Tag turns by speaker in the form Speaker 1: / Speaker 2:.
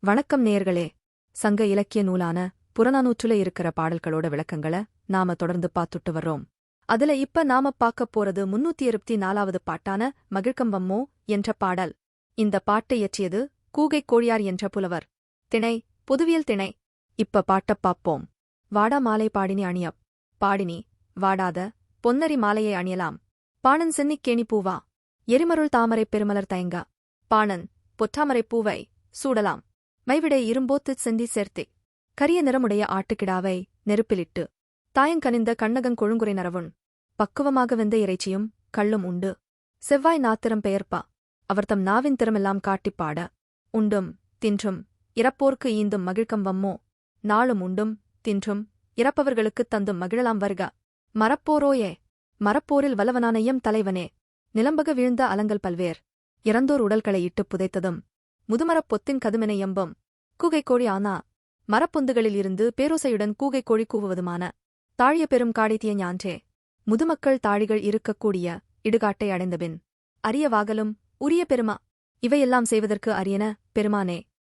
Speaker 1: வணக்கம் நேயர்களே. சங்க இலக்கிய நூலான புறநானூற்றுல இருக்கிற பாடல்களோட விளக்கங்கள நாம தொடர்ந்து பார்த்துட்டு வர்றோம். அதுல இப்ப நாம பார்க்க போறது முன்னூத்தி இருபத்தி நாலாவது பாட்டான மகிழ்கம்பம்மோ என்ற பாடல். இந்த பாட்டை இயற்றியது கூகை கோழியார் என்ற புலவர். திணை புதுவியல் திணை. இப்ப பாட்டப் பாப்போம் வாடா மாலை பாடினி அணியப். பாடினி வாடாத பொன்னரி மாலையை அணியலாம். பாணன் சென்னிக்கேணி பூவா. எரிமருள் தாமரை பெருமலர் தயங்கா. பாணன் பொற்றாமரை பூவை சூடலாம். மைவிடை இரும்போத்துச் செந்தி சேர்த்தே. கரிய நிறமுடைய ஆட்டுக்கிடாவை நெருப்பிலிட்டு தாயங்கனிந்த கண்ணகங் கொழுங்குறை நரவுண். பக்குவமாக வெந்த இறைச்சியும் கள்ளும் உண்டு. செவ்வாய் நாத்திரம் பெயர்ப்பா. அவர்தம் நாவின் திறமெல்லாம் காட்டிப் பாட. உண்டும் தின்றும் இறப்போர்க்கு ஈந்தும் மகிழ்கம்பம்மோ நாளும் உண்டும் தின்றும் இறப்பவர்களுக்குத் தந்தும் மகிழலாம் வருக. மரப்போரோயே மரப்போரில் வல்லவனானையம் தலைவனே. நிலம்பக வீழ்ந்த அலங்கல் பல்வேர். இறந்தோர் உடல்களை இட்டுப் புதைத்ததும் முதுமரப் பொத்தின் கதுமென எம்பம். கூகைக்கோழி ஆனா. மரப்பொந்துகளில் இருந்து பேரோசையுடன் கூகைக்கோழி கூவுவதுமான. தாழிய பெரும் காடித்திய ஞான்றே. முதுமக்கள் தாழிகள் இருக்கக்கூடிய இடுகாட்டை அடைந்தபின். அரிய வாகலும் உரிய பெருமா. இவையெல்லாம் செய்வதற்கு அரியன பெருமானே.